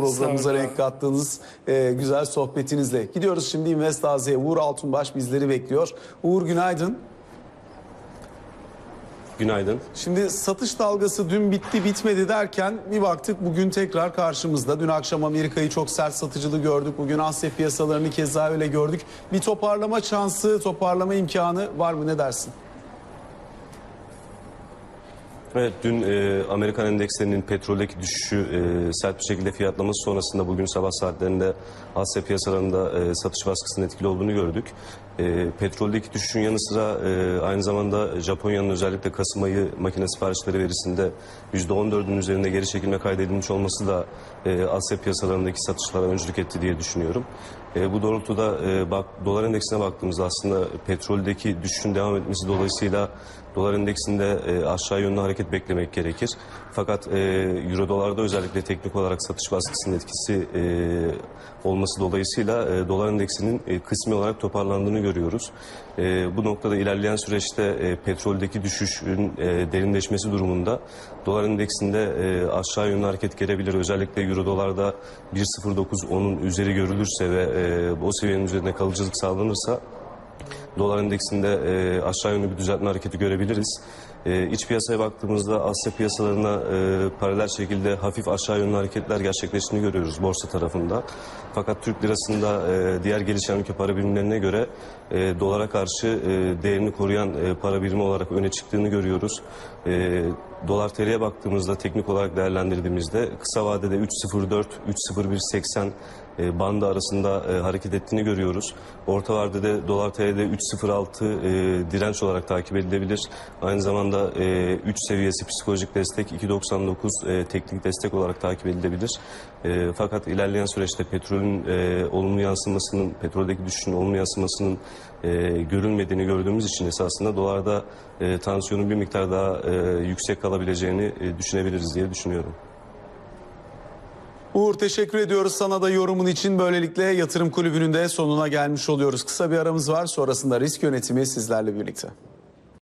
programımıza renk kattığınız e, güzel sohbetinizle. Gidiyoruz şimdi Invest AZ'ye. Uğur Altunbaş bizleri bekliyor. Uğur günaydın. Günaydın. Şimdi satış dalgası dün bitti bitmedi derken bir baktık bugün tekrar karşımızda. Dün akşam Amerika'yı çok sert satıcılı gördük. Bugün Asya piyasalarını keza öyle gördük. Bir toparlama şansı, toparlama imkanı var mı ne dersin? Evet dün e, Amerikan endekslerinin petroldeki düşüşü e, sert bir şekilde fiyatlaması sonrasında bugün sabah saatlerinde Asya piyasalarında e, satış baskısının etkili olduğunu gördük. E, petroldeki düşüşün yanı sıra e, aynı zamanda Japonya'nın özellikle Kasım ayı makine siparişleri verisinde %14'ün üzerinde geri çekilme kaydedilmiş olması da e, Asya piyasalarındaki satışlara öncülük etti diye düşünüyorum. E, bu doğrultuda e, bak, dolar endeksine baktığımızda aslında petroldeki düşüşün devam etmesi dolayısıyla dolar endeksinde e, aşağı yönlü hareket beklemek gerekir. Fakat e, euro dolarda özellikle teknik olarak satış baskısının etkisi e, olması dolayısıyla e, dolar endeksinin e, kısmi olarak toparlandığını görüyoruz. E, bu noktada ilerleyen süreçte e, petroldeki düşüşün e, derinleşmesi durumunda dolar endeksinde e, aşağı yönlü hareket gelebilir. Özellikle euro dolarda 1.09.10'un üzeri görülürse ve e, o seviyenin üzerinde kalıcılık sağlanırsa dolar endeksinde e, aşağı yönlü bir düzeltme hareketi görebiliriz. E, iç piyasaya baktığımızda Asya piyasalarına e, paralel şekilde hafif aşağı yönlü hareketler gerçekleştiğini görüyoruz borsa tarafında. Fakat Türk lirasında e, diğer gelişen ülke para birimlerine göre e, dolara karşı e, değerini koruyan e, para birimi olarak öne çıktığını görüyoruz. E, dolar TL'ye baktığımızda teknik olarak değerlendirdiğimizde kısa vadede 3.04, 3.0180 e, bandı arasında e, hareket ettiğini görüyoruz. Orta vadede dolar TL'de 3.06 e, direnç olarak takip edilebilir. Aynı zamanda e, 3 seviyesi psikolojik destek, 2.99 e, teknik destek olarak takip edilebilir. Fakat ilerleyen süreçte petrolün olumlu yansımasının, petroldeki düşüşün olumlu yansımasının e, görülmediğini gördüğümüz için esasında dolarda e, tansiyonun bir miktar daha e, yüksek kalabileceğini e, düşünebiliriz diye düşünüyorum. Uğur teşekkür ediyoruz sana da yorumun için. Böylelikle yatırım kulübünün de sonuna gelmiş oluyoruz. Kısa bir aramız var sonrasında risk yönetimi sizlerle birlikte.